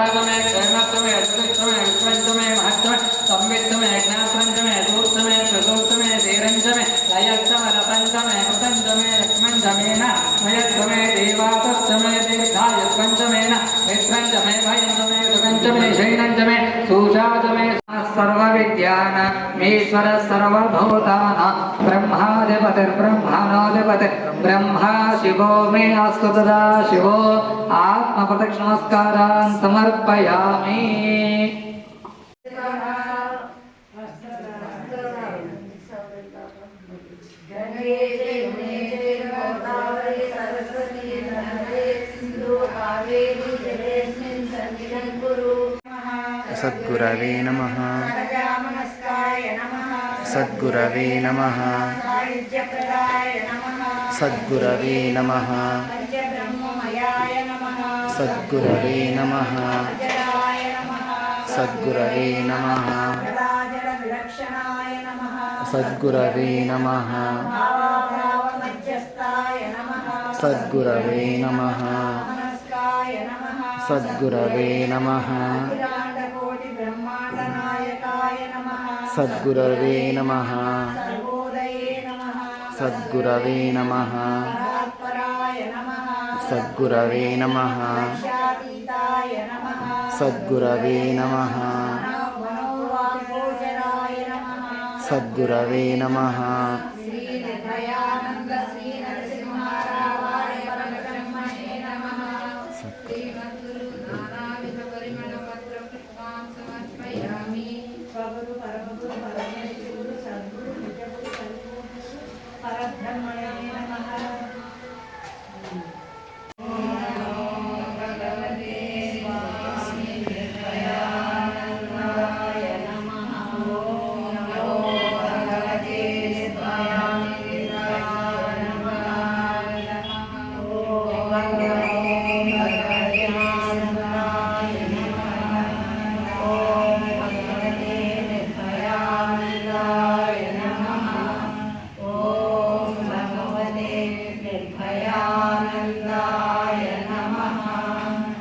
महाराजमे क्षेमत्वमे अद्वैतमे विश्वंतमे महत्वमे संवित्तमे ज्ञात्रंतमे दूर्तमे प्रदूर्तमे धीरंतमे लयत्तमे रतंतमे कृतंतमे लक्ष्मणतमेन सर्वविद्यानामीश्वर सर्वभूतानां ब्रह्माधिपतिर्ब्रह्माणाधिपति ब्रह्मा शिवो मे अस्तु तदा शिवो आत्मप्रदक्षिणमस्कारान् समर्पयामि गंगे जमुने गोदावरी सरस्वती సద్గురవే నమ. సద్గురవే నమ. సద్గురవే నమ. సద్గురవే నమ. సద్గురవే నమ. సద్గురవే నమ. సద్గురవే నమ. సద్గురవే నమ. సద్గురవే నమ. సద్గురవే నమ. సద్గురవే నమ. సద్గురవే నమ. సద్గురు పరమగురు పరమేశ్వరుడు సద్గురు నిజగురు పరిపూర్ణుడు పరబ్రహ్మణ 没有。